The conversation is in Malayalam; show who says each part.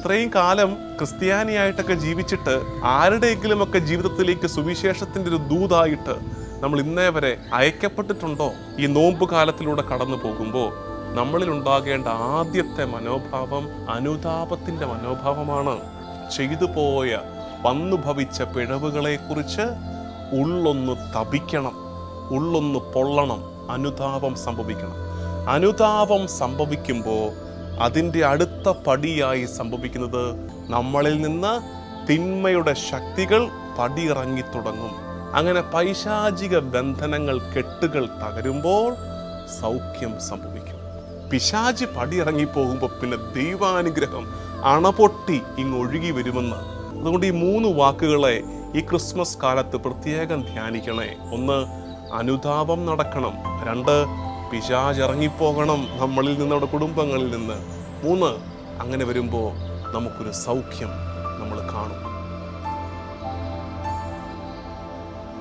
Speaker 1: ഇത്രയും കാലം ക്രിസ്ത്യാനിയായിട്ടൊക്കെ ജീവിച്ചിട്ട് ആരുടെയെങ്കിലും ഒക്കെ ജീവിതത്തിലേക്ക് സുവിശേഷത്തിന്റെ ഒരു ദൂതായിട്ട് നമ്മൾ ഇന്നേ വരെ അയക്കപ്പെട്ടിട്ടുണ്ടോ? ഈ നോമ്പ് കാലത്തിലൂടെ കടന്നു പോകുമ്പോൾ നമ്മളിൽ ഉണ്ടാകേണ്ട ആദ്യത്തെ മനോഭാവം അനുതാപത്തിന്റെ മനോഭാവമാണ്. ചെയ്തു പോയ വന്നു ഭവിച്ച പിഴവുകളെ കുറിച്ച് ഉള്ളൊന്ന് തപിക്കണം ഉള്ളൊന്ന് പൊള്ളണം അനുതാപം സംഭവിക്കണം. അനുതാപം സംഭവിക്കുമ്പോൾ അതിന്റെ അടുത്ത പടിയായി സംഭവിക്കുന്നത് നമ്മളിൽ നിന്ന് തിന്മയുടെ ശക്തികൾ പടിയിറങ്ങി തുടങ്ങും. അങ്ങനെ പൈശാചിക ബന്ധനങ്ങൾ കെട്ടുകൾ തകരുമ്പോൾ സൗഖ്യം സംഭവിക്കും. പിശാചി പടിയിറങ്ങി പോകുമ്പോൾ പിന്നെ ദൈവാനുഗ്രഹം അണപൊട്ടി ഇങ്ങ് ഒഴുകി വരുമെന്ന്. അതുകൊണ്ട് ഈ മൂന്ന് വാക്കുകളെ ഈ ക്രിസ്മസ് കാലത്ത് പ്രത്യേകം ധ്യാനിക്കണേ. ഒന്ന് അനുതാപം നടക്കണം. രണ്ട് പിശാച് ഇറങ്ങിപ്പോകണം നമ്മളിൽ നിന്ന് നമ്മുടെ കുടുംബങ്ങളിൽ നിന്ന്. മൂന്ന്. അങ്ങനെ വരുമ്പോൾ നമുക്കൊരു സൗഖ്യം.